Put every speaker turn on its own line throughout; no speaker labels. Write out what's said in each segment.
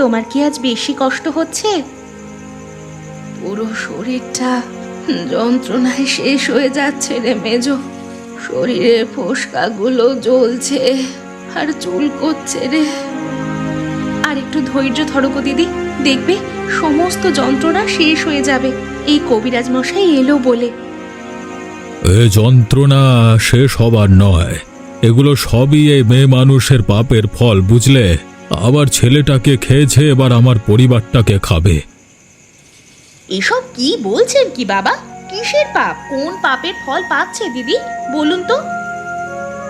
তোমার কি আজ বেশি কষ্ট হচ্ছে? পুরো শরীরটা যন্ত্রণায় শেষ হয়ে যাচ্ছে রে মেজ। শরীরের ফোসকাগুলো জ্বলছে আর চুল করছে রে। আর একটু ধৈর্য ধরো গো দিদি। দেখবে সমস্ত যন্ত্রণা শেষ হয়ে যাবে। এই কবিরাজ মশাই এলো বলে।
এ যন্ত্রণা শেষ হবার নয়। এগুলো সবই এই মেয়ে মানুষের পাপের ফল বুঝলে? আবার ছেলেটাকে খেয়েছে এবার আমার পরিবারটাকে খাবে।
এসব কি বলছেন কি বাবা? কিসের পাপ? কোন পাপের ফল পাচ্ছে দিদি? বলুন তো।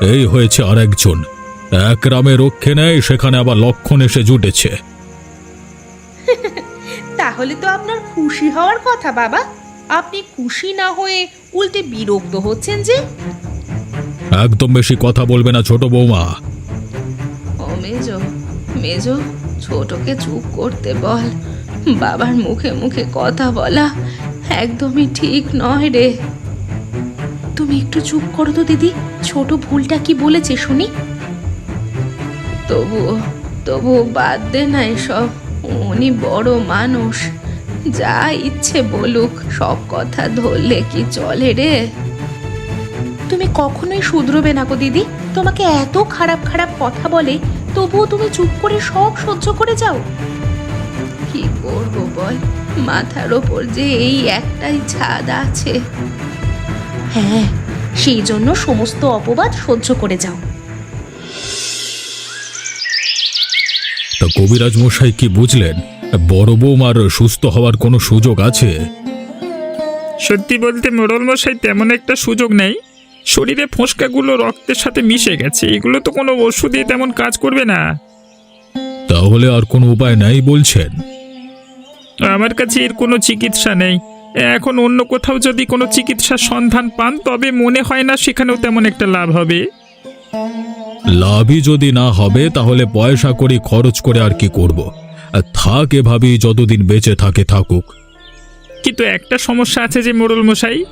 এই হয়েছে আর একজন এক গ্রামে রক্ষে নেয় সেখানে আবার লক্ষণ এসে জুটেছে।
তাহলে তো আপনার খুশি হওয়ার কথা বাবা। আপনি খুশি না হয়ে উল্টে বিরক্ত হচ্ছেন যে?
একদম বেশি কথা বলবে না ছোট বৌমা।
মেজো ছোটকে চুপ করতে বল। বাবার মুখে মুখে কথা বলা একদমই ঠিক নয় রে। তুমি একটু চুপ করো তো দিদি, ছোট ভুলটা কি বলেছে শুনি। তবুও তবুও বাদ দে না এসব, উনি বড় মানুষ। যা ইচ্ছে বলুক, সব কথা ধরলে কি চলে রে? তুমি কখনোই শুধরবে না গো দিদি, তোমাকে এত খারাপ খারাপ কথা বলে তবুও তুমি চুপ করে সব সহ্য করে যাও। কি করব বল? মাথার ওপর যে এই একটাই ছাদ আছে। হ্যাঁ সেই জন্য সমস্ত অপবাদ সহ্য করে যাও।
তা কবিরাজ মশাই কি বুঝলেন? বড় বৌমার সুস্থ হওয়ার কোনো সুযোগ আছে?
সত্যি বলতে মোড়ল মশাই তেমন একটা সুযোগ নেই। শরীরে ফোসকাগুলো রক্তের সাথে মিশে গেছে। এগুলো তো কোনো ওষুধে তেমন কাজ করবে না।
তাহলে আর কোনো উপায় নাই বলছেন।
আমার কাছে এর কোনো চিকিৎসা নেই। এখন অন্য কোথাও যদি কোনো চিকিৎসার সন্ধান পান তবে মনে হয় না সেখানেও তেমন একটা লাভ হবে।
লাভই যদি না হবে তাহলে পয়সা করে খরচ করে আর কি করব? আর থাক এভাবেই যতদিন বেঁচে থাকে থাকুক।
কিন্তু একটা সমস্যা আছে যে মোড়ল মশাই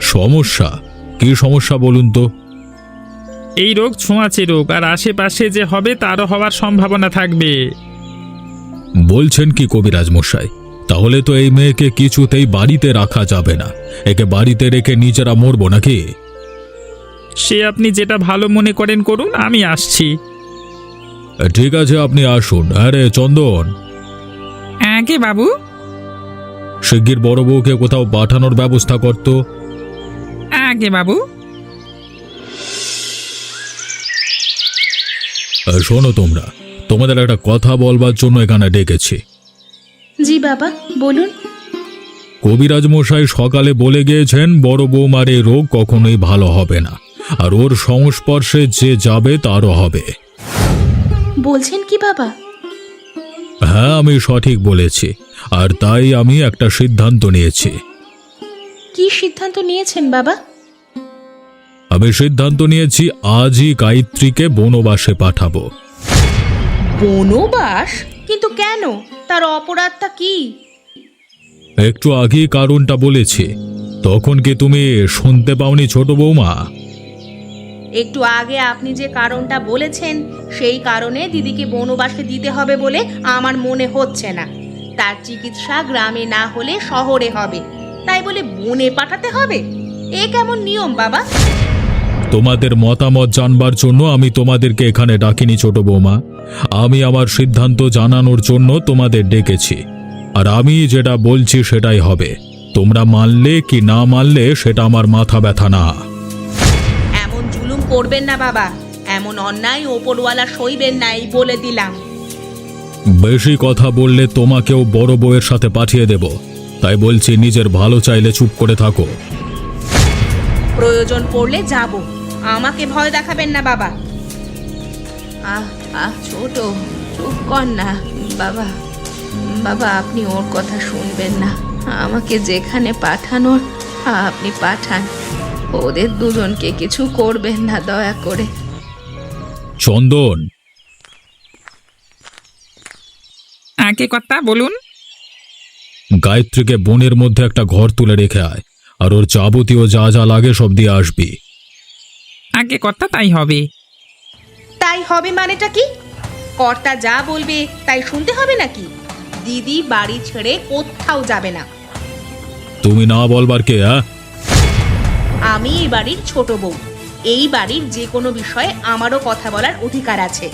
সমস্যা? কি সমস্যা বলুন তো?
এই রোগ ছোঁয়াচে রোগ আর আশেপাশে যে হবে তারও হওয়ার সম্ভাবনা থাকবে।
বলছেন কি কবিরাজ মশাই তাহলে তো এই মেয়েকে কিছুতেই বাড়িতে রাখা যাবে না। একে বাড়িতে রেখে নিজেরা মরবো নাকি?
সে আপনি যেটা ভালো মনে করেন করুন আমি আসছি।
ঠিক আছে আপনি আসুন। আরে চন্দন।
আগে বাবু?
শিগগির বড় বউকে কোথাও পাঠানোর ব্যবস্থা করতো
আগে বাবু।
আর শোনো তোমরা তোমাদের একটা কথা বলবার জন্য এখানে ডেকেছি।
জি বাবা বলুন।
কবিরাজ মশাই সকালে বলে গিয়েছেন বড় বৌমার এই রোগ কখনোই ভালো হবে না আর ওর সংস্পর্শে যে যাবে তারও হবে।
বলছেন কি বাবা?
হ্যাঁ আমি সঠিক বলেছি আর তাই আমি একটা সিদ্ধান্ত নিয়েছি।
কি সিদ্ধান্ত নিয়েছেন বাবা?
আমি সিদ্ধান্ত নিয়েছি আজই গায়ত্রীকে বনবাসে পাঠাবো।
বনবাস? কিন্তু কেন? তার অপরাধটা কি?
একটু আগেই কারণটা বলেছি। তখন কি তুমি শুনতে পাওনি ছোট বৌমা?
একটু আগে আপনি যে কারণটা বলেছেন সেই কারণে দিদিকে বনবাসে দিতে হবে বলে আমার মনে হচ্ছে না। তার চিকিৎসা গ্রামে না হলে শহরে হবে। তাই বলে বনে পাঠাতে হবে? এ কেমন নিয়ম বাবা?
তোমাদের মতামত জানবার জন্য আমি তোমাদেরকে এখানে ডাকিনি ছোট বৌমা। আমি আমার সিদ্ধান্ত জানানোর জন্য তোমাদের ডেকেছি। আর আমি যেটা বলছি সেটাই হবে। তোমরা মানলে কি না মানলে সেটা আমার মাথা ব্যথা না।
এমন জুলুম করবেন না বাবা। এমন অন্যায় ওপরওয়ালা সইবেন না এই বলে দিলাম।
বেশি কথা বললে তোমাকেও বড় বউয়ের সাথে পাঠিয়ে দেব। তাই বলছি নিজের ভালো চাইলে চুপ করে থাকো।
প্রয়োজন পড়লে যাব। আমাকে ভয় দেখাবেন না বাবা। আহ আহ ছোট চুপ কর না বাবা। বাবা আপনি ওর কথা শুনবেন না। আমাকে যেখানে পাঠানোর আপনি পাঠান। ওদের দুজনকে কিছু করবেন না দয়া করে।
চন্দন।
আগে কথা বলুন।
গায়ত্রীকে বনের মধ্যে একটা ঘর তুলে রেখে আয় আর ওর যাবতীয় যা যা লাগে সব দিয়ে আসবি।
আগে কথা তাই হবে।
তাই হবে মানেটা কি? কর্তা যা বলবে তাই শুনতে হবে নাকি? দিদি বাড়ি ছেড়ে কোথাও যাবে না।
তুমি না বলবার কে হ্যাঁ?
আমি এই বাড়ির ছোট বউ। এই বাড়ির যে কোনো বিষয়ে আমারও কথা বলার অধিকার আছে।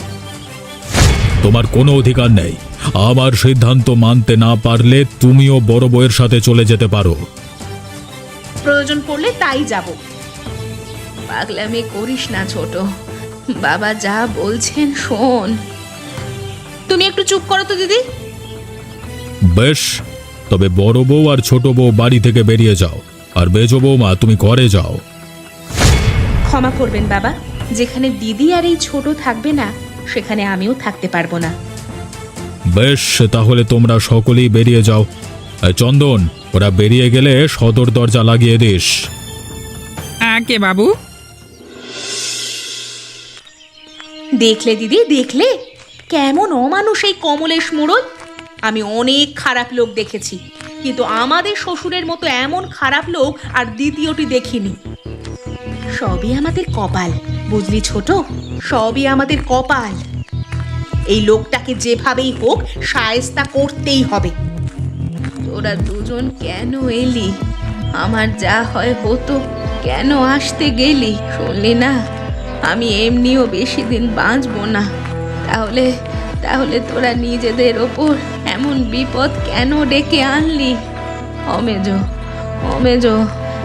তোমার কোনো অধিকার নেই। আমার সিদ্ধান্ত মানতে না পারলে তুমিও বড় বউয়ের সাথে চলে যেতে পারো।
প্রয়োজন পড়লে তাই যাব। পাগলামি করিস না ছোট। বাবা যা বলছেন শোন। তুমি একটু চুপ করো তো দিদি।
বেশ তবে বড় বউ আর ছোট বউ বাড়ি থেকে বেরিয়ে যাও। আর বেজো বৌমা তুমি ঘরে যাও।
ক্ষমা করবেন বাবা যেখানে দিদি আর এই ছোট থাকবে না সেখানে আমিও থাকতে পারব না।
বেশ তাহলে তোমরা সকলেই বেরিয়ে যাও। এই চন্দন ওরা বেরিয়ে গেলে সদর দরজা লাগিয়ে দিস।
আগে বাবু?
দেখলে, দিদি, দেখলে? কেমন অমানুষ এই কমলেশ মোড়ল আমি অনেক খারাপ লোক দেখেছি, কিন্তু আমাদের শ্বশুরের মতো এমন খারাপ লোক আর দ্বিতীয়টি দেখিনি। সবই আমাদের কপাল, বুঝলি ছোট? সবই আমাদের কপাল। এই লোকটাকে যেভাবেই হোক সায়স্তা করতেই হবে। তোরা দুজন কেন এলি? আমার যা হয় হতো, কেন আসতে গেলি? শুনলি না? আমি এমনিও বেশি দিন বাঁচবো না। তাহলে তাহলে তোরা নিজেদের ওপর এমন বিপদ কেন ডেকে আনলি? অমেজ অমেজ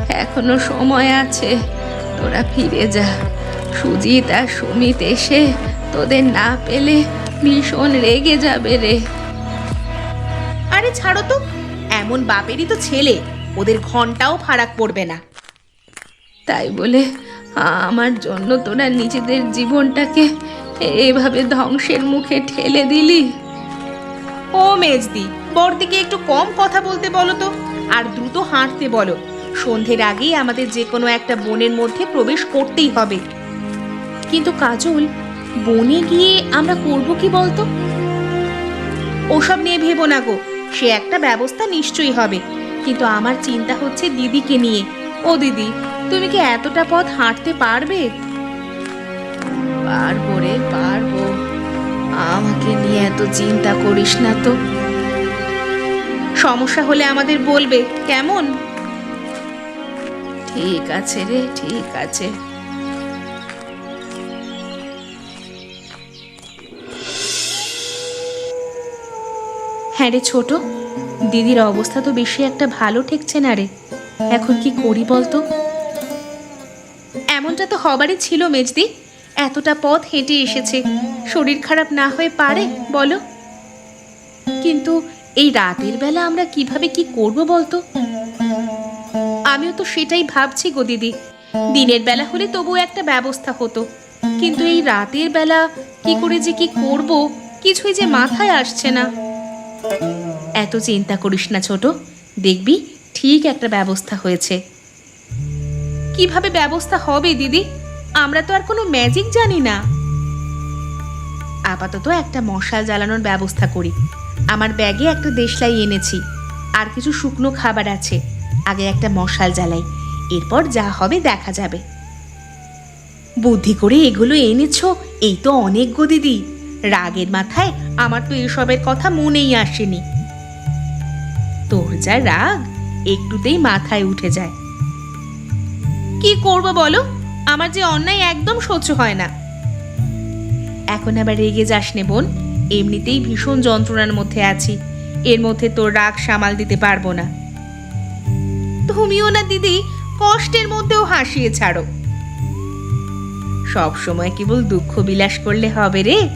এখনও সময় আছে। তোরা ফিরে যা। সুজিত আর সুমিত এসে তোদের না পেলে ভীষণ রেগে যাবে রে। আরে ছাড়ো তো। এমন বাপেরই তো ছেলে। ওদের ঘন্টাও ফারাক পড়বে না। তাই বলে আমার জন্য তোরা নিজেদের জীবনটাকে এভাবে ধ্বংসের মুখে ঠেলে দিলি। ও মেজদি বড়দিকে একটু কম কথা বলতে বলো তো আর দ্রুত হাঁটতে বলো। সন্ধ্যের আগেই আমাদের যে কোনো একটা বনের মধ্যে প্রবেশ করতেই হবে। কিন্তু কাজল বনে গিয়ে আমরা করব কি বলতো? ওসব নিয়ে ভেবো না গো সে একটা ব্যবস্থা নিশ্চয়ই হবে। কিন্তু আমার চিন্তা হচ্ছে দিদিকে নিয়ে। ও দিদি তুমি কি এতটা পথ হাঁটতে পারবে? পারব রে, পারব। আমাকে নিয়ে এত চিন্তা করিস না তো। সমস্যা হলে আমাদের বলবে, কেমন? ঠিক আছে রে, ঠিক আছে। হ্যাঁ রে ছোট, দিদির অবস্থা তো বেশি একটা ভালো ঠেকছে না রে। এখন কি করি বলতো? এমনটা তো হবারই ছিল মেজদি। এতটা পথ হেঁটে এসেছে। শরীর খারাপ না হয়ে পারে, বলো। কিন্তু এই রাতের বেলা আমরা কীভাবে কি করব বলতো? আমিও তো সেটাই ভাবছি গো দিদি। দিনের বেলা হলে তবু একটা ব্যবস্থা হতো। কিন্তু এই রাতের বেলা কি করে যে কি করব, কিছুই যে মাথায় আসছে না। এত চিন্তা করিস না ছোট। দেখবি ঠিক একটা ব্যবস্থা হয়েছে। কীভাবে ব্যবস্থা হবে, দিদি? আমরা তো আর কোনো ম্যাজিক জানি না। আপাতত একটা মশাল জ্বালানোর ব্যবস্থা করি। আমার ব্যাগে একটা দেশলাই এনেছি, আর কিছু শুকনো খাবার আছে। আগে একটা মশাল জ্বালাই, এরপর যা হবে দেখা যাবে। বুদ্ধি করে এগুলো এনেছো, এই তো অনেক গো দিদি। রাগের মাথায় আমার তো এসবের কথা মনেই আসেনি। তোর যা রাগ, একটুতেই মাথায় উঠে যায়। কি করব বলো? আমার যে অন্যায় একদম সহ্য হয় না। এখন আবার রেগে যাস নে বোন, এমনিতেই ভীষণ যন্ত্রণার মধ্যে আছি। এর মধ্যে তোর রাগ সামাল দিতে পারব না। তুমিও না দিদি, কষ্টের মধ্যেও হাসিয়ে ছাড়ো। সব সময় কেবল দুঃখ বিলাস করলে হবে রে।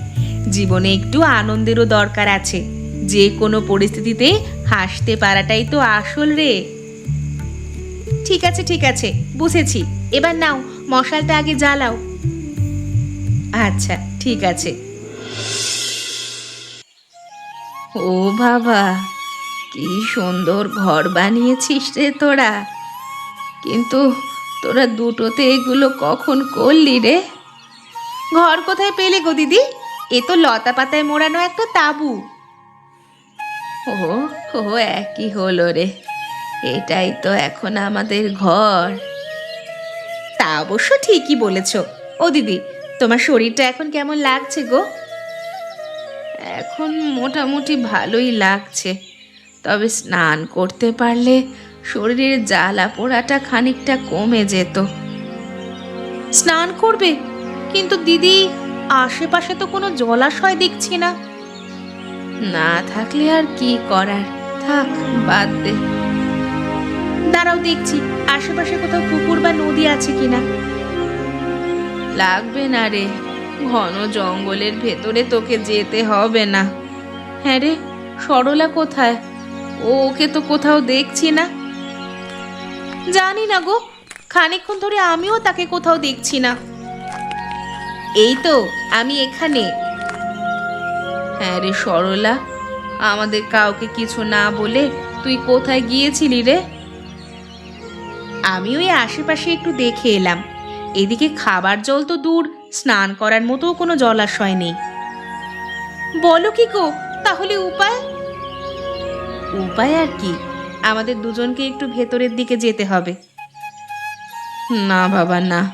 জীবনে একটু আনন্দেরও দরকার আছে। যে কোনো পরিস্থিতিতে হাসতে পারাটাই তো আসল রে। ঠিক আছে ঠিক আছে, বুঝেছি। এবার নাও, মশালটা আগে জ্বালাও। আচ্ছা ঠিক আছে। ও বাবা, কি সুন্দর ঘর বানিয়েছিস রে তোরা। কিন্তু তোরা দুটোতে এগুলো কখন করলি রে? ঘর কোথায় পেলে গো দিদি? এ তো লতা পাতায় মোড়ানো একটা তাবু। ও ও, একই হলো রে। এটাই তো এখন আমাদের ঘর। তা অবশ্য ঠিকই বলেছ। ও দিদি, তোমার শরীরটা এখন কেমন লাগছে গো? এখন মোটামুটি ভালোই লাগছে। তবে স্নান করতে পারলে শরীরের জ্বালা পোড়াটা খানিকটা কমে যেত। স্নান করবে? কিন্তু দিদি, আশেপাশে তো কোনো জলাশয় দেখছি না। না থাকলে আর কি করার? থাক, বাদ দে। দাঁড়াও দেখছি, আশেপাশে কোথাও পুকুর বা নদী আছে কিনা। লাগবে না রে, ঘন জঙ্গলের ভেতরে তোকে যেতে হবে না। হ্যাঁ রে, সরলা কোথায়? ও, ওকে তো কোথাও দেখছি না। জানি না গো, খানিকক্ষণ ধরে আমিও তাকে কোথাও দেখছি না। এই তো, আমি এখানে। হ্যাঁ রে সরলা, আমাদের কাউকে কিছু না বলে তুই কোথায় গিয়েছিলি রে? আমি ওই আশেপাশে একটু দেখে এলাম। এদিকে খাবার জল তো দূর, স্নান করার মতো কোনো জলাশয় নেই। বলো কি গো, তাহলে উপায়? উপায় আর কি? আমাদের দুজনকে একটু ভেতরের দিকে যেতে হবে। না বাবা, না।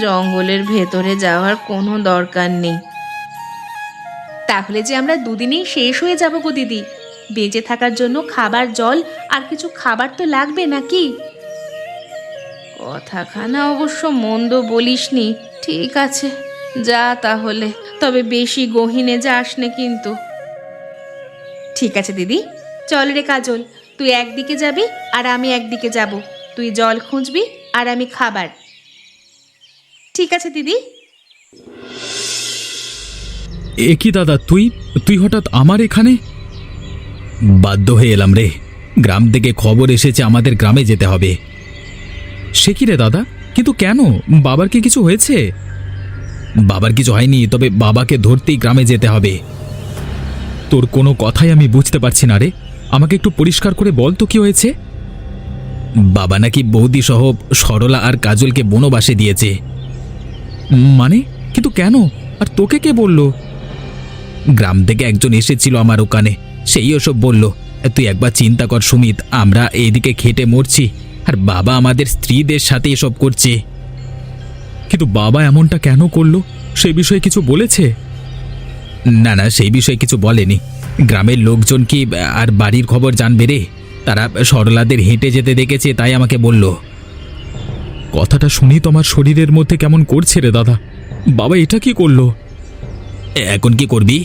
জঙ্গলের ভেতরে যাওয়ার কোনো দরকার নেই। তাহলে যে আমরা দুদিনেই শেষ হয়ে যাব গো দিদি। বেঁচে থাকার জন্য খাবার জল আর কিছু খাবার তো লাগবে নাকি? কথাখানা অবশ্য মন্দ বলিসনি ঠিক আছে যা তাহলে তবে বেশি গহিনে যাস না কিন্তু। ঠিক আছে দিদি চল রে কাজল তুই একদিকে যাবি আর আমি একদিকে যাব তুই জল খুঁজবি আর আমি খাবার। ঠিক আছে দিদি।
এ কি দাদা তুই তুই হঠাৎ আমার এখানে? বাধ্য হয়ে এলাম রে গ্রাম থেকে খবর এসেছে আমাদের গ্রামে যেতে হবে। সে কি রে দাদা? কিন্তু কেন? বাবার কি কিছু হয়েছে? বাবার কিছু হয়নি, তবে বাবাকে ধরতেই গ্রামে যেতে হবে। তোর কোনো কথাই আমি বুঝতে পারছি না রে। আমাকে একটু পরিষ্কার করে বল তো কি হয়েছে? বাবা নাকি বৌদি সহ সরলা আর কাজলকে বনবাসে দিয়েছে। মানে? কিন্তু কেন? আর তোকে কে বলল? গ্রাম থেকে একজন এসেছিল আমার ওখানে। সেই ওসব বলল, তুই একবার চিন্তা কর সুমিত, আমরা এইদিকে খেটে মরছি। আর বাবা আমাদের স্ত্রীদের সাথে এসব করছে। কিন্তু বাবা এমনটা কেন করল? সে বিষয়ে কিছু বলেছে? না না, সেই বিষয়ে কিছু বলেনি। গ্রামের লোকজন কি আর বাড়ির খবর জানবে রে? তারা সরলাদের হেঁটে যেতে দেখেছে, তাই আমাকে বলল। কথাটা শুনি তোমার শরীরের মধ্যে কেমন করছে রে দাদা। বাবা, এটা কি করল? এখন কি করবি?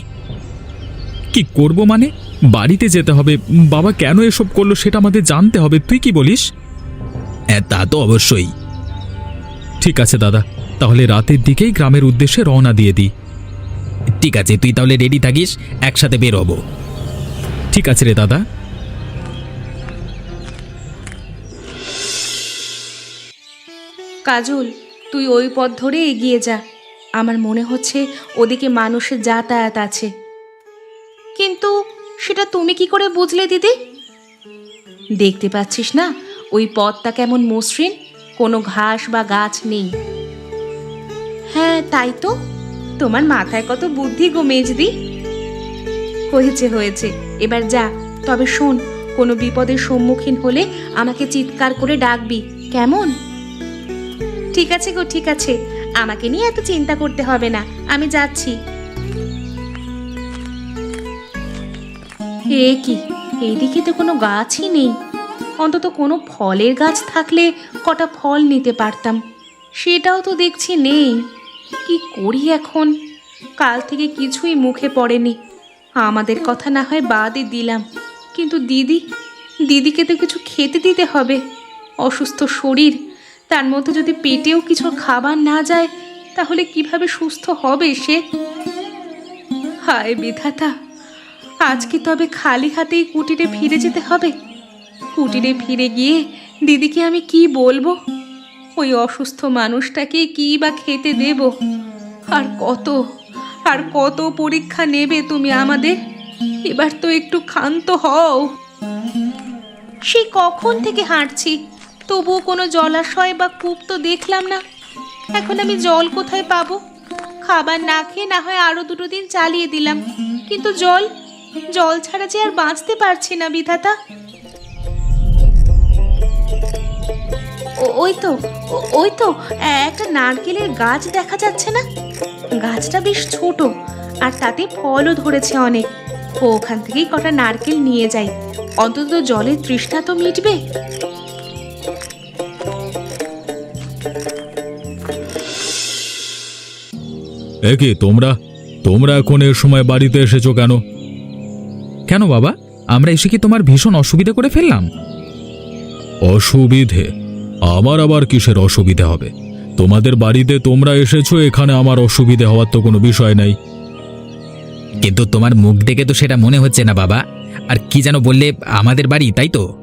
কি করব মানে? বাড়িতে যেতে হবে। বাবা কেন এসব করল সেটা আমাদের জানতে হবে। তুই কি বলিস? হ্যাঁ তা তো অবশ্যই। ঠিক আছে, দাদা। তাহলে রাতের দিকেই গ্রামের উদ্দেশ্যে রওনা দিয়ে দিই। ঠিক আছে, তুই তাহলে রেডি থাকিস? একসাথে বের হব। ঠিক আছে রে, দাদা।
কাজল, তুই ওই পথ ধরে এগিয়ে যা। আমার মনে হচ্ছে ওদিকে মানুষের যাতায়াত আছে। কিন্তু সেটা তুমি কি করে বুঝলে, দিদি? দেখতে পাচ্ছিস না? ওই পথটা কেমন মসৃণ? কোনো ঘাস বা গাছ নেই। হ্যাঁ তাই তো। তোমার মাথায় কত বুদ্ধি গো মেজদি। হয়েছে হয়েছে। এবার যা। তবে শোন, কোনো বিপদের সম্মুখীন হলে আমাকে চিৎকার করে ডাকবি। কেমন? ঠিক আছে গো, ঠিক আছে। আমাকে নিয়ে এত চিন্তা করতে হবে না। আমি যাচ্ছি। এ কি? এইদিকে তো কোনো গাছই নেই। অন্তত কোনো ফলের গাছ থাকলে কটা ফল নিতে পারতাম। সেটাও তো দেখছি নেই। কি করি এখন? কাল থেকে কিছুই মুখে পড়েনি। আমাদের কথা না হয় বাদই দিলাম। কিন্তু দিদি, দিদিকে তো কিছু খেতে দিতে হবে। অসুস্থ শরীর, তার মধ্যে যদি পেটেও কিছু খাবার না যায়, তাহলে কীভাবে সুস্থ হবে সে? হায় বিধাতা, আজকে তবে খালি হাতেই কুটিরে ফিরে যেতে হবে। কুটিরে ফিরে গিয়ে দিদিকে আমি কি বলব? ওই অসুস্থ মানুষটাকে কি বা খেতে দেব? আর কত আর কত পরীক্ষা নেবে তুমি আমাদের? এবার তো একটু ক্ষান্ত হও। সে কখন থেকে হাঁটছি? তবুও কোনো জলাশয় বা কূপ তো দেখলাম না। এখন আমি জল কোথায় পাবো? খাবার না খেয়ে না হয় আরও দুটো দিন চালিয়ে দিলাম। কিন্তু জল জল ছাড়া যে আর বাঁচতে পারছি না বিধাতা। ওই তো ওই তো একটা নারকেলের গাছ দেখা যাচ্ছে না? গাছটা বেশ ছোট আর তাতে ফলও ধরেছে অনেক। ও ওখান থেকেই কটা নারকেল নিয়ে যাই অন্তত জলের তৃষ্ণা তো মিটবে।
এ কি তোমরা? তোমরা এখন এ সময় বাড়িতে এসেছ কেন?
কেন বাবা? আমরা এসে কি তোমার ভীষণ অসুবিধা করে ফেললাম?
অসুবিধে? আমার আবার কিসের অসুবিধে হবে? তোমাদের বাড়িতে তোমরা এসেছ এখানে আমার অসুবিধে হওয়ার তো কোনো বিষয় নাই।
কিন্তু তোমার মুখ দেখে তো সেটা মনে হচ্ছে না বাবা। আর কি যেন বললে আমাদের বাড়ি তাই তো?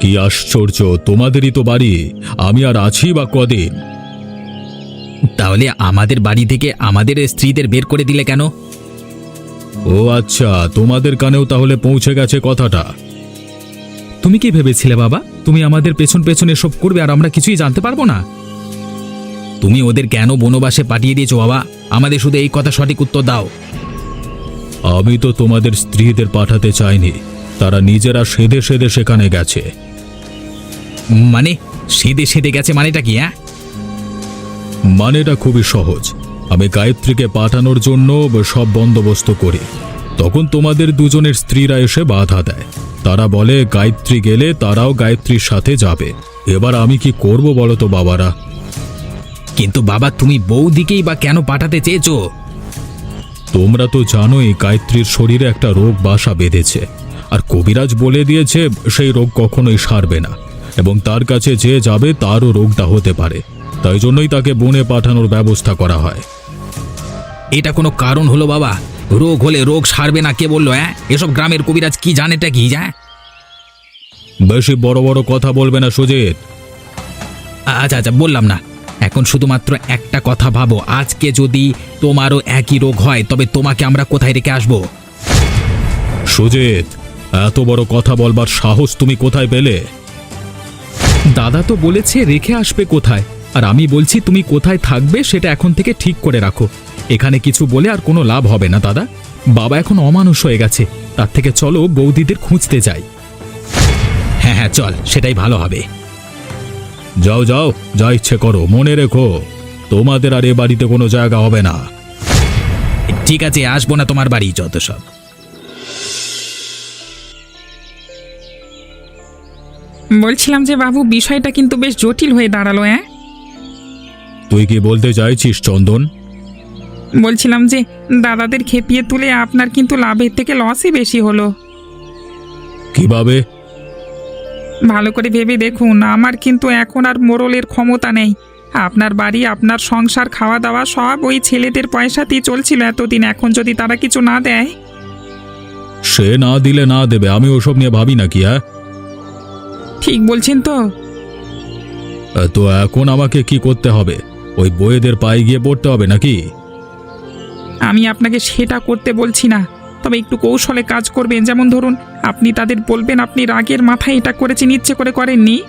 কি আশ্চর্য তোমাদেরই তো বাড়ি। আমি আর আছি বা কদিন?
তাহলে আমাদের বাড়ি থেকে আমাদের স্ত্রীদের বের করে দিলে কেন?
ও আচ্ছা তোমাদের কানেও তাহলে পৌঁছে গেছে কথাটা।
তুমি কি ভেবেছিলে বাবা? তুমি আমাদের পেছন পেছন এসব করবে আর আমরা কিছুই জানতে পারব না। তুমি ওদের কেন বনবাসে পাঠিয়ে দিয়েছ বাবা? আমাদের শুধু এই কথা সঠিক উত্তর দাও।
আমি তো তোমাদের স্ত্রীদের পাঠাতে চাইনি। তারা নিজেরা সেদে সেদে সেখানে গেছে।
মানে সেদে সেদে গেছে মানেটা কি হ্যাঁ?
মানেটা খুবই সহজ। আমি গায়ত্রীকে পাঠানোর জন্য সব বন্দোবস্ত করি। তখন তোমাদের দুজনের স্ত্রীরা এসে বাধা দেয়। তারা বলে গায়ত্রী গেলে তারাও গায়ত্রীর সাথে যাবে। এবার আমি কি করব বলো তো বাবারা?
কিন্তু বাবা তুমি বৌদিকেই বা কেন পাঠাতে চেয়েছো?
তোমরা তো জানোই গায়ত্রীর শরীরে একটা রোগ বাসা বেঁধেছে। আর কবিরাজ বলে দিয়েছে সেই রোগ কখনোই সারবে না। এবং তার কাছে যে যাবে তারও রোগটা হতে পারে। তাই জন্যই তাকে বনে পাঠানোর ব্যবস্থা করা হয়।
এটা কোনো কারণ হলো বাবা? রোগ হলে রোগ সারবে না কে বলল হ্যাঁ? এসব গ্রামের কবিরাজ কি জানেটা কি হ্যাঁ?
বেশি বড় বড় কথা বলবে না সুজিত।
আচ্ছা আচ্ছা বললাম না। এখন শুধুমাত্র একটা কথা ভাবো আজকে যদি তোমারও একই রোগ হয় তবে তোমাকে আমরা কোথায় রেখে আসব?
সুজিত এত বড় কথা বলবার সাহস তুমি কোথায় পেলে?
দাদা তো বলেছে রেখে আসবে কোথায় আর আমি বলছি তুমি কোথায় থাকবে সেটা এখন থেকে ঠিক করে রাখো। এখানে কিছু বলে আর কোনো লাভ হবে না দাদা। বাবা এখন অমানুষ হয়ে গেছে। তার থেকে চলো বৌদিদের খুঁজতে যাই। হ্যাঁ হ্যাঁ চল সেটাই ভালো হবে।
যাও যাও যা ইচ্ছে করো মনে রেখো তোমাদের আর এ বাড়িতে কোনো জায়গা হবে না।
ঠিক আছে আসব না তোমার বাড়ি যত সব।
বলছিলাম যে বাবু বিষয়টা কিন্তু বেশ জটিল হয়ে দাঁড়াল হ্যাঁ
তুই কি বলতে চাইছিস চন্দন?
বলছিলাম যে দাদাদের খেপিয়ে তুলে আপনার কিন্তু লাভের থেকে লসই বেশি হলো।
কীভাবে?
ভালো করে ভেবে দেখুন আমার কিন্তু এখন আর মোড়লের ক্ষমতা নেই। আপনার বাড়ি আপনার সংসার খাওয়া দাওয়া সব ওই ছেলেদের পয়সাতেই চলছিল এতদিন এখন যদি তারা কিছু না দেয়?
সে না দিলে না দেবে আমি ওসব নিয়ে ভাবি না কি হ্যাঁ?
ঠিক বলছেন তো।
তো এখন আমাকে কি করতে হবে? ওই বইয়েদের পায়ে গিয়ে পড়তে হবে নাকি?
আমি আপনাকে সেটা করতে বলছি না। তবে একটু কৌশলে কাজ করবেন। যেমন ধরুন আপনি তাদের বলবেন আপনি রাগের মাথায় এটা করেছেন ইচ্ছে করে করেননি।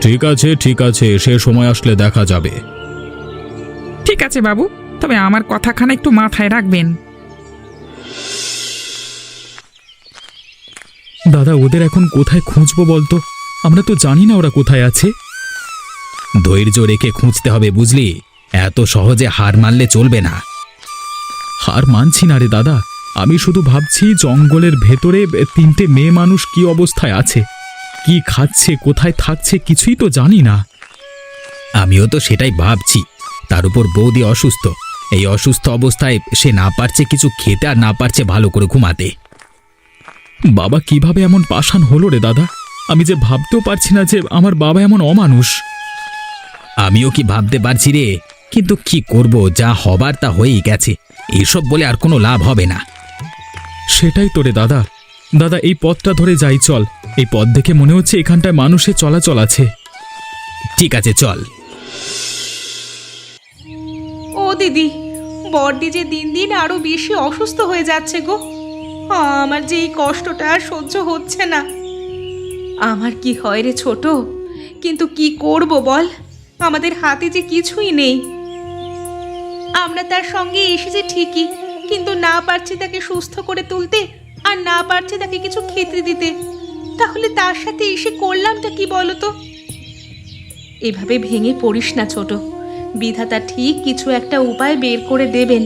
ঠিক আছে ঠিক আছে সে সময় আসলে দেখা যাবে।
ঠিক আছে বাবু তবে আমার কথাখানা একটু মাথায় রাখবেন।
দাদা ওদের এখন কোথায় খুঁজবো বলতো? আমরা তো জানি না ওরা কোথায় আছে। ধৈর্য রেখে খুঁজতে হবে বুঝলি? এত সহজে হার মারলে চলবে না। হার মানছি না রে দাদা। আমি শুধু ভাবছি জঙ্গলের ভেতরে তিনটে মেয়ে মানুষ কি অবস্থায় আছে, কি খাচ্ছে, কোথায় থাকছে কিছুই তো জানি না। আমিও তো সেটাই ভাবছি, তার উপর বৌদি অসুস্থ। এই অসুস্থ অবস্থায় সে না পারছে কিছু খেতে আর না পারছে ভালো করে ঘুমাতে। বাবা কীভাবে এমন পাষাণ হলো রে দাদা? আমি যে ভাবতেও পারছি না যে আমার বাবা এমন অমানুষ। আমিও কি ভাবতে পারছি রে, কিন্তু কি করব, যা হবার তা হয়েই গেছে। এসব বলে আর কোনো লাভ হবে না। সেটাই তোরে দাদা। দাদা এই পথটা ধরে যাই চল। এই পথ দেখে মনে হচ্ছে এখানটায় মানুষের চলাচল আছে। ঠিক আছে চল।
ও দিদি বড়দি যে দিন দিন আরও বেশি অসুস্থ হয়ে যাচ্ছে গো। আমার যে এই কষ্টটা আর সহ্য হচ্ছে না। আমার কি হয় রে ছোট? কিন্তু কি করব বল? আমাদের হাতে যে কিছুই নেই। আমরা তার সঙ্গে এসেছি ঠিকই, কিন্তু না পারছি তাকে সুস্থ করে তুলতে আর না পারছি তাকে কিছু খেতে দিতে। তাহলে তার সাথে এসে করলামটা কি বলো তো এভাবে ভেঙে পড়িস না ছোট। বিধাতা ঠিক কিছু একটা উপায় বের করে দেবেন।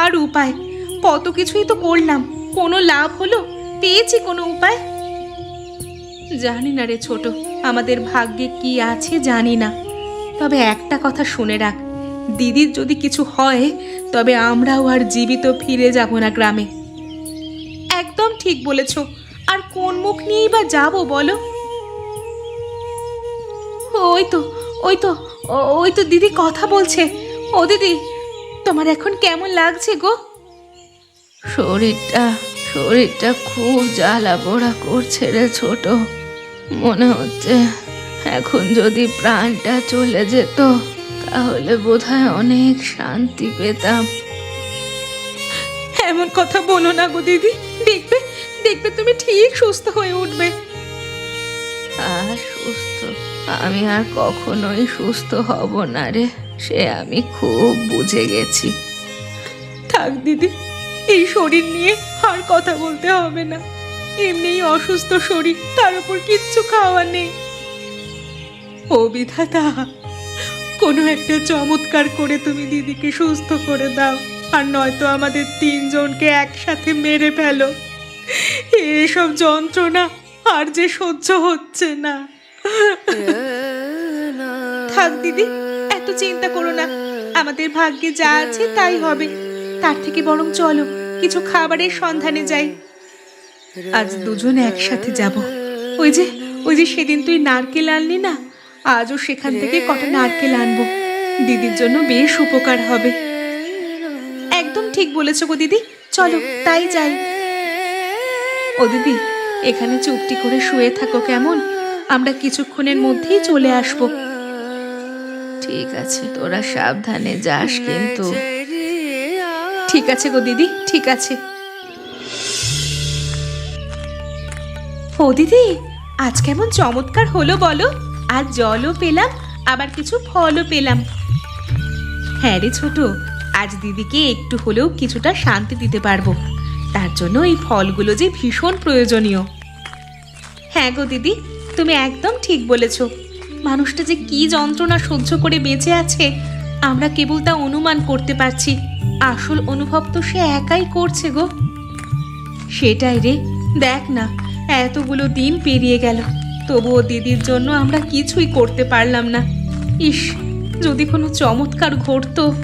আর উপায়? কত কিছুই তো করলাম। কোনো লাভ হলো? পেয়েছি কোনো উপায়? জানি না রে ছোট, আমাদের ভাগ্যে কি আছে জানি না। তবে একটা কথা শুনে রাখ দিদির যদি কিছু হয়, তবে আমরাও আর জীবিত ফিরে যাব না গ্রামে। একদম ঠিক বলেছ। আর কোন মুখ নিয়েই বা যাব বলো? ওই তো ওই তো ওই তো দিদি কথা বলছে। ও দিদি, তোমার এখন কেমন লাগছে গো? শরীরটা শরীরটা খুব জ্বালা পোড়া করছে রে ছোট। মনে হচ্ছে এখন যদি প্রাণটা চলে যেত তাহলে বোধহয় অনেক শান্তি পেতাম। এমন কথা বলো না গো দিদি। দেখবে দেখবে তুমি ঠিক সুস্থ হয়ে উঠবে। আর সুস্থ? আমি আর কখনোই সুস্থ হব না রে সে আমি খুব বুঝে গেছি। থাক দিদি এই শরীর নিয়ে আর কথা বলতে হবে না। এমনিই অসুস্থ শরীর তার উপর কিচ্ছু খাওয়া নেই। ও বিধাতা কোনো একটা চমৎকার করে তুমি দিদিকে সুস্থ করে দাও। আর নয়তো আমাদের তিনজনকে একসাথে মেরে ফেলো। এসব যন্ত্রণা আর যে সহ্য হচ্ছে না। থাক দিদি, এত চিন্তা করো না। আমাদের ভাগ্যে যা আছে তাই হবে। তার থেকে বরং চলো, কিছু খাবারের সন্ধানে যাই। আজ দুজন একসাথে যাব। ওই যে ওই যে সেদিন তুই নারকেল আনলি না? আজও সেখান থেকে কটা নারকেল আনব। দিদির জন্য বেশ উপকার হবে। একদম ঠিক বলেছ গো দিদি। চলো, তাই যাই। ও দিদি, এখানে চুপটি করে শুয়ে থাকো কেমন? আমরা কিছুক্ষণের মধ্যেই চলে আসব। ঠিক আছে, তোরা সাবধানে যাস কিন্তু। ঠিক আছে গো দিদি, ঠিক আছে। ও দিদি, আজ কেমন চমৎকার হলো বলো। আজ জলও পেলাম, আবার কিছু ফলও পেলাম। হ্যাঁ রে ছোট, আজ দিদিকে একটু হলেও কিছুটা শান্তি দিতে পারব। তার জন্য এই ফলগুলো যে ভীষণ প্রয়োজনীয়। হ্যাঁ গো দিদি, তুমি একদম ঠিক বলেছ। মানুষটা যে কি যন্ত্রণা সহ্য করে বেঁচে আছে, আমরা কেবল তা অনুমান করতে পারছি। আসল অনুভব তো সে একাই করছে গো। সেটাই রে, দেখ না, এতগুলো দিন পেরিয়ে গেল। তবুও দিদির জন্য আমরা কিছুই করতে পারলাম না। ইস, যদি কোনো চমৎকার ঘটতো।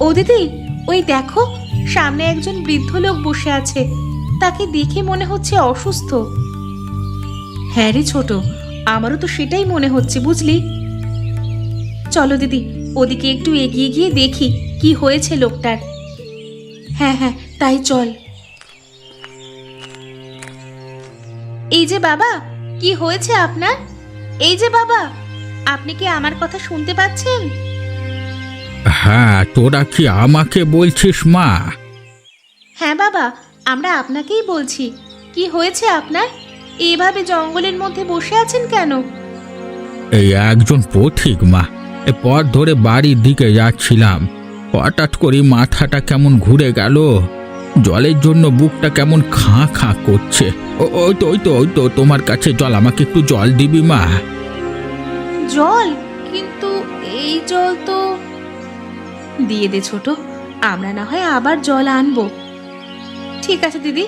ও দিদি, ওই দেখো, সামনে একজন বৃদ্ধ লোক বসে আছে। তাকে দেখে মনে হচ্ছে অসুস্থ। হ্যাঁ রে ছোট, আমারও তো সেটাই মনে হচ্ছে, বুঝলি? চলো দিদি, ওদিকে একটু এগিয়ে গিয়ে দেখি কি হয়েছে লোকটার। হ্যাঁ হ্যাঁ তাই চল। এই যে বাবা কি হয়েছে আপনার? এই যে বাবা আপনি কি আমার কথা শুনতে পাচ্ছেন?
হ্যাঁ তোরা কি আমাকে বলছিস মা?
হ্যাঁ বাবা আমরা আপনাকেই বলছি। কি হয়েছে আপনার? এইভাবে জঙ্গলের মধ্যে বসে আছেন কেন?
এই একজন পথিক মা। এ পথ ধরে বাড়ির দিকে যাচ্ছিলাম। হঠাৎ করে মাথাটা কেমন ঘুরে গেল। জলের জন্য বুকটা কেমন খাঁ খাঁ করছে। ও ওই তো ওই তো ওই তো তোমার কাছে জল আমাকে একটু জল দিবি মা।
জল? কিন্তু এই জল তো দিয়ে দে ছোট আমরা না হয় আবার জল আনব। ঠিক আছে দিদি।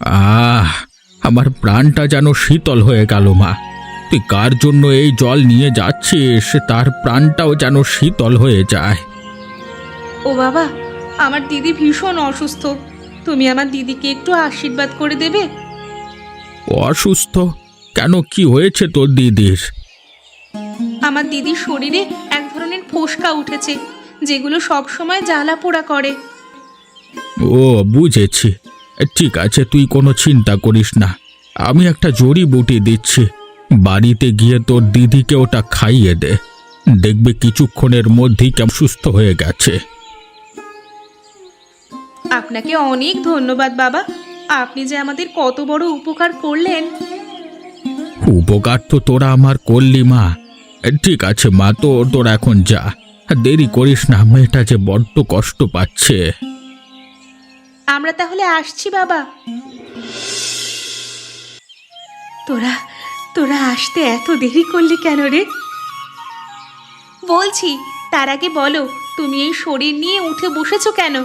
আহ আমার প্রাণটা যেন শীতল হয়ে গেল মা। তুই কার জন্য এই জল নিয়ে যাচ্ছিস? তার প্রাণটাও যেন শীতল হয়ে যায়।
ও বাবা আমার দিদি ভীষণ অসুস্থ। তুমি আমার দিদিকে একটু আশীর্বাদ করে দেবে?
অসুস্থ? কেন কি হয়েছে তোর দিদির?
আমার দিদির শরীরে এক ধরনের ফোসকা উঠেছে যেগুলো সব সময় জ্বালা পোড়া করে।
ও বুঝেছি। ঠিক আছে তুই কোনো চিন্তা করিস না। আমি একটা জড়িবুটি দিচ্ছি। বাড়িতে গিয়ে তোর দিদিকে ওটা খাইয়ে দে। দেখবে কিছুক্ষণের মধ্যেই কেমন সুস্থ হয়ে গেছে।
আপনাকে অনেক ধন্যবাদ বাবা। আপনি যে আমাদের কত বড় উপকার করলেন।
উপকার তো তোরা আমার করলি মা। ঠিক আছে মা তো তোরা এখন যা। দেরি করিস না মেয়েটা যে বড্ড কষ্ট পাচ্ছে।
আমরা তাহলে আসছি বাবা। তোরা তোরা আসতে এত দেরি করলি কেন রে? বলছি তার আগে বলো তুমি এই শরীর নিয়ে উঠে বসেছো কেন?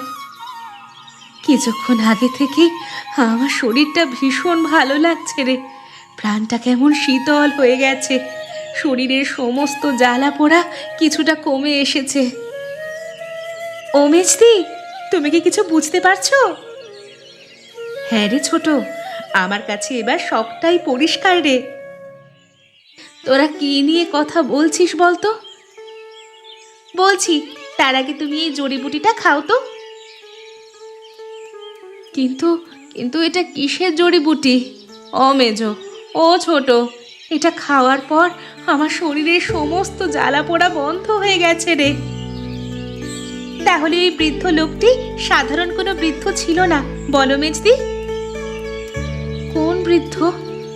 কিছুক্ষণ আগে থেকে আমার শরীরটা ভীষণ ভালো লাগছে রে। প্রাণটা কেমন শীতল হয়ে গেছে। শরীরের সমস্ত জ্বালা পোড়া কিছুটা কমে এসেছে। ও মেজদি তুমি কি কিছু বুঝতে পারছ? হ্যাঁ রে ছোট, আমার কাছে এবার সবটাই পরিষ্কার রে। তোরা কি নিয়ে কথা বলছিস বলতো? বলছি, তার আগে তুমি এই জড়িবুটিটা খাও তো। কিন্তু কিন্তু এটা কিসের জড়িবুটি ও মেজো, ও ছোট, এটা খাওয়ার পর আমার শরীরের সমস্ত জ্বালা পোড়া বন্ধ হয়ে গেছে রে। তাহলে ওই বৃদ্ধ লোকটি সাধারণ কোনো বৃদ্ধ ছিল না, বলো মেজদি। কোন বৃদ্ধ?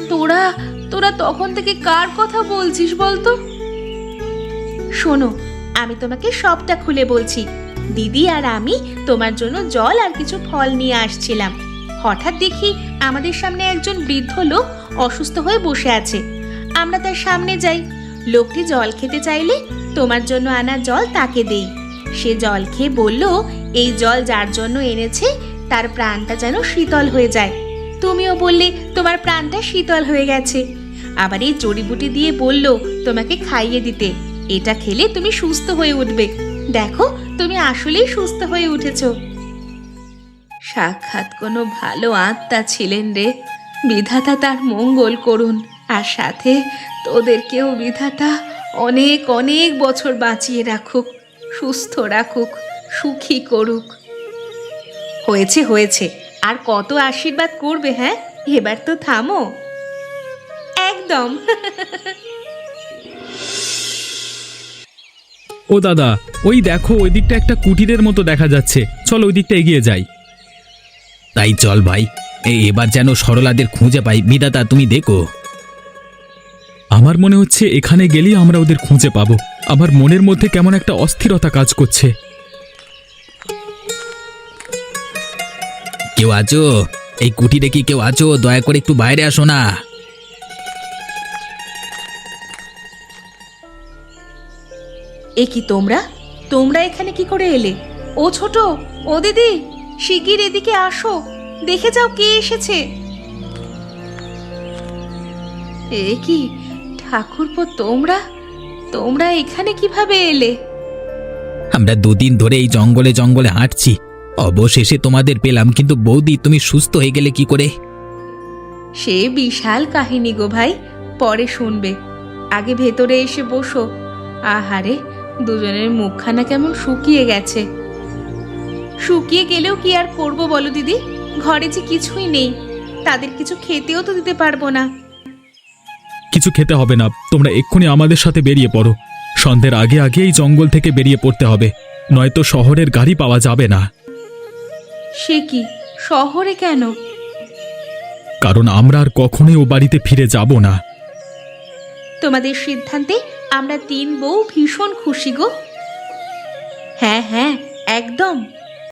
তোরা তোরা তখন থেকে কার কথা বলছিস বলতো? শোনো, আমি তোমাকে সবটা খুলে বলছি। দিদি আর আমি তোমার জন্য জল আর কিছু ফল নিয়ে আসছিলাম। হঠাৎ দেখি আমাদের সামনে একজন বৃদ্ধ লোক অসুস্থ হয়ে বসে আছে। আমরা তার সামনে যাই। লোকটি জল খেতে চাইলে তোমার জন্য আনা জল তাকে দেই। সে জল খেয়ে বলল, এই জল যার জন্য এনেছে, তার প্রাণটা যেন শীতল হয়ে যায়। তুমিও বললে, তোমার প্রাণটা শীতল হয়ে গেছে। আবার এই জড়িবুটি দিয়ে বলল, তোমাকে খাইয়ে দিতে। এটা খেলে তুমি সুস্থ হয়ে উঠবে। দেখো তুমি আসলেই সুস্থ হয়ে উঠেছ। সাক্ষাৎ কোনো ভালো আত্মা ছিলেন রে। বিধাতা তার মঙ্গল করুন। আর সাথে তোদেরকেও বিধাতা অনেক অনেক বছর বাঁচিয়ে রাখুক, সুস্থ রাখুক, সুখী করুক। হয়েছে হয়েছে। আর কত আশীর্বাদ করবে হ্যাঁ? এবার তো থামো। একদম।
ও দাদা ওই দেখো ওই দিকটা একটা কুটিরের মতো দেখা যাচ্ছে। চল ওই দিকটা এগিয়ে যাই। তাই চল ভাই এই এবার যেন সরলাদের খুঁজে পাই। বিদাতা তুমি দেখো। আমার মনে হচ্ছে এখানে গেলেই আমরা ওদের খুঁজে পাবো। আমার মনের মধ্যে কেমন একটা অস্থিরতা কাজ করছে। কেউ আছো? এই কুটিরে কি কেউ আছো? দয়া করে একটু বাইরে আসো না।
এ কি তোমরা? তোমরা এখানে কি করে এলে? ও ছোট ও দিদি শিগগির এদিকে আসো দেখে যাও কে এসেছে। এ কি ঠাকুরপো তোমরা? তোমরা এখানে কীভাবে এলে?
আমরা দুদিন ধরে এই জঙ্গলে জঙ্গলে হাঁটছি। অবশেষে তোমাদের পেলাম কিন্তু বৌদি তুমি সুস্থ হয়ে গেলে কি করে?
সে বিশাল কাহিনী গো ভাই পরে শুনবে। আগে ভেতরে এসে বসো। আহারে দুজনের মুখখানা কেমন শুকিয়ে গেছে। শুকিয়ে গেলেও কি আর করব বলো দিদি? ঘরে যে কিছুই নেই। তাদের কিছু খেতেও তো দিতে পারব না।
কিছু খেতে হবে না তোমরা এক্ষুনি আমাদের সাথে বেরিয়ে পড়ো। সন্ধ্যের আগে আগে এই জঙ্গল থেকে বেরিয়ে পড়তে হবে নয়তো শহরের গাড়ি পাওয়া যাবে না।
সে কি? শহরে কেন?
কারণ আমরা আর কখনোই ও বাড়িতে ফিরে যাব না।
তোমাদের সিদ্ধান্তে আমরা তিন বউ ভীষণ খুশি গো। হ্যাঁ হ্যাঁ একদম।